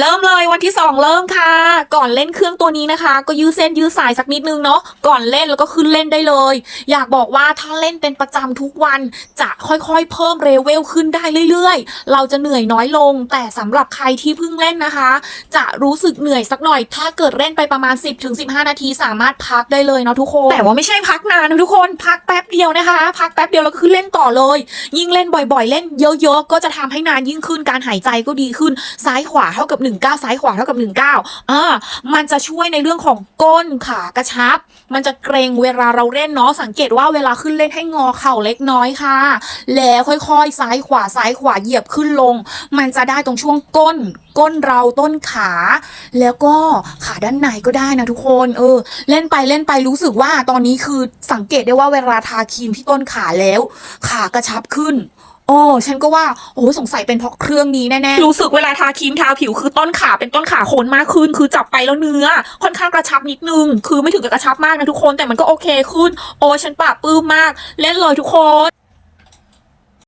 เริ่มเลยวันที่ 2 เริ่มค่ะ ก่อนเล่นเครื่องตัวนี้นะคะ ก็ยืดเส้นยืดสายสักนิดนึงเนาะก่อนเล่นแล้วก็ขึ้นเล่นได้เลย อยากบอกว่าถ้าเล่นเป็นประจำทุกวันจะค่อยๆ เพิ่มเลเวลขึ้นได้เรื่อยๆ เราจะเหนื่อยน้อยลง แต่สำหรับใครที่เพิ่งเล่นนะคะ จะรู้สึกเหนื่อยสักหน่อย ถ้าเกิดเล่นไปประมาณ 10-15 นาที สามารถพักได้เลยเนาะทุกคนแต่ว่าไม่ใช่พักนานนะทุกคนพักแป๊บเดียวนะคะ พักแป๊บเดียวแล้วก็ขึ้นเล่นต่อเลย ยิ่งเล่นบ่อยๆ เล่นเยอะๆก็จะทำให้นานยิ่งขึ้นการหายใจก็ดีขึ้นซ้ายขวาเท่ากับ1ก้าซ้ายขวาเท่ากับ1ก้าอ่ามันจะช่วยในเรื่องของก้นขากระชับ มันจะเกรงเวลาเราเล่นเนาะสังเกตว่าเวลาขึ้นเล่นให้งอเข่าเล็กน้อยค่ะ แล้วค่อยๆ ซ้ายขวาซ้ายขวาเหยียบขึ้นลง มันจะได้ตรงช่วงก้น ก้นเราต้นขา แล้วก็ขาด้านในก็ได้นะทุกคนเออ เล่นไปเล่นไปรู้สึกว่าตอนนี้คือสังเกตได้ว่าเวลาทาครีมที่ต้นขาแล้ว ขากระชับขึ้น โอ้ฉันก็ว่าโอ้สงสัยเป็นเพราะเครื่องนี้แน่ๆรู้สึกเวลาทาครีมทาผิวคือต้นขาเป็นต้นขาโคนมากขึ้น คือจับไปแล้วเนื้อ ค่อนข้างกระชับนิดนึง คือไม่ถึงกับกระชับมากนะทุกคนแต่มันก็โอเคขึ้น โอ้ฉันปราบปลื้มมาก เล่นเลยทุกคน